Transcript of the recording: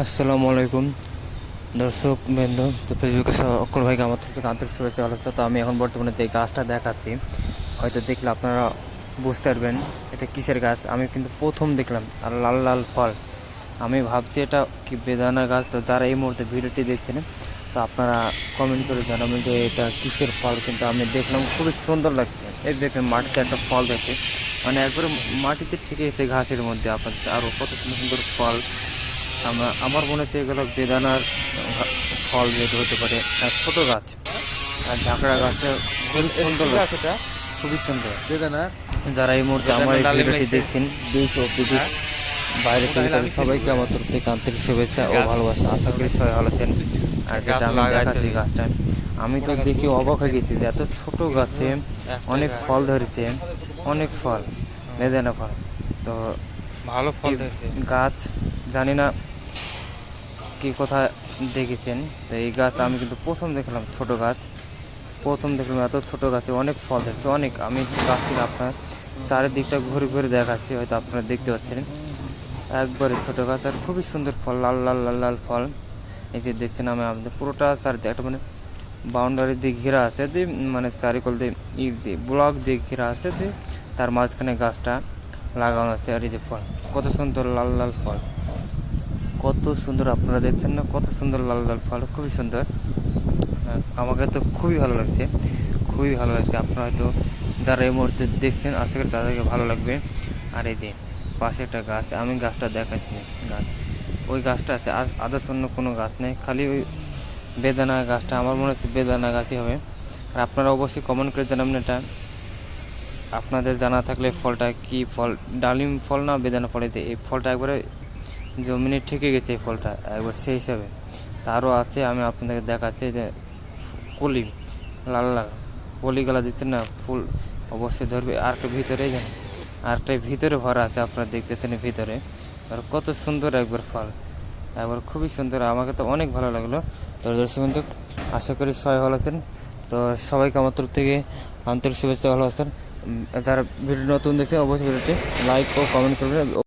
আসসালামু আলাইকুম। দর্শক বৃন্দ তো ফেসবুকে সকল ভাইকে আমার থেকে আন্তরিক শুভেচ্ছা ভালো তো আমি এখন বর্তমানে যে গাছটা দেখাচ্ছি, হয়তো দেখলে আপনারা বুঝতে পারবেন এটা কিসের গাছ। আমি কিন্তু প্রথম দেখলাম, আর লাল লাল ফল। আমি ভাবছি এটা কি বেদানা গাছ, তো যারা এই মুহূর্তে ভিডিওটি দেখছেন, তো আপনারা কমেন্ট করে জানাবেন যে এটা কিসের ফল। কিন্তু আমি দেখলাম খুবই সুন্দর লাগছে। এই দেখেন মাটিতে একটা ফল দেখে মানে একবারে মাটিতে ঠিকই আছে ঘাসের মধ্যে। আপনার আরও কত সুন্দর সুন্দর ফল। আমার আমার মনে হচ্ছে এগুলো বেদানার ফল যেটা হতে পারে। আর ছোট গাছ। আর ঝাঁকড়া গাছে খুবই সুন্দর এটা? খুবই সুন্দর। বেদানা যারা এই মুহূর্তে আমার এই ভিডিওটি দেখছেন দেশ ও বিদেশ বাইরে থেকে তাদের সবাইকে আমার তরফ থেকে আন্তরিক শুভেচ্ছা ও ভালোবাসা। আশা করি সবাই ভালো আছেন। আর যেটা আমি দেখাচ্ছি গাছটা আমি তো দেখি অবাক হয়ে গেছি যে এত ছোট গাছে অনেক ফল ধরেছে অনেক ফল বেদানা ফল। তো ভালো ফল গাছ জানি না কি কোথায় দেখেছেন? তো এই গাছ আমি কিন্তু প্রথম দেখলাম, ছোট গাছ। প্রথম দেখলাম এত ছোট গাছে অনেক ফল ধরছে, অনেক। আমি গাছটি আপনার চারিদিকটা ঘুরে ঘুরে দেখাচ্ছি, হয়তো আপনারা দেখতে পাচ্ছেন। একবারে ছোট গাছ আর খুবই সুন্দর ফল, লাল লাল লাল লাল ফল। এই যে দেখছেন আমি আপনাদের পুরোটা চারিদিকে একটা মানে বাউন্ডারি দিয়ে ঘেরা আছে, দিয়ে মানে চারিকল দিয়ে ইট দিয়ে ব্লক দিয়ে ঘেরা আছে, দিয়ে তার মাঝখানে গাছটা লাগানো আছে আর এই যে ফল, কত সুন্দর লাল লাল ফল। কত সুন্দর আপনারা দেখছেন না? কত সুন্দর লাল লাল ফল, খুবই সুন্দর। আমাকে তো খুবই ভালো লাগছে। খুবই ভালো লাগছে। আপনারা হয়তো যারা এই মুহূর্তে দেখছেন, আশা করি তাদেরকে ভালো লাগবে। আর এই যে পাশে একটা গাছ, আমি গাছটা দেখাচ্ছি। গাছ, ওই গাছটা আছে। আর আদার্স অন্য কোনো গাছ নেই। খালি ওই বেদানা গাছটা। আমার মনে হচ্ছে বেদানা গাছই হবে। আর আপনারা অবশ্যই কমেন্ট করে জানাবেন এটা। আপনাদের জানা থাকলে ফলটা কি ফল? ডালিম ফল না বেদানা ফল? এই ফলটা একবারে জমিনে ঠেকে গেছে এই ফলটা, একবার সেই হিসাবে। তারও আছে, আমি আপনাদেরকে দেখাচ্ছি যে কলি, লাল লাল। কলিগুলা দিচ্ছেন না, ফুল অবশ্যই ধরবে। আর একটা ভিতরে যান আর একটা ভিতরে ভরা আছে, আপনারা দেখতেছেন ভিতরে। আর কত সুন্দর একবার ফল। একবার খুবই সুন্দর, আমাকে তো অনেক ভালো লাগল। তো দর্শক বন্ধু, আশা করি সবাই ভালো আছেন। তো সবাইকে আমার তরফ থেকে আন্তরিক শুভেচ্ছা, ভালো আছেন। যারা ভিডিও নতুন দেখছে অবশ্যই ভিডিওটি লাইক ও কমেন্ট করবেন।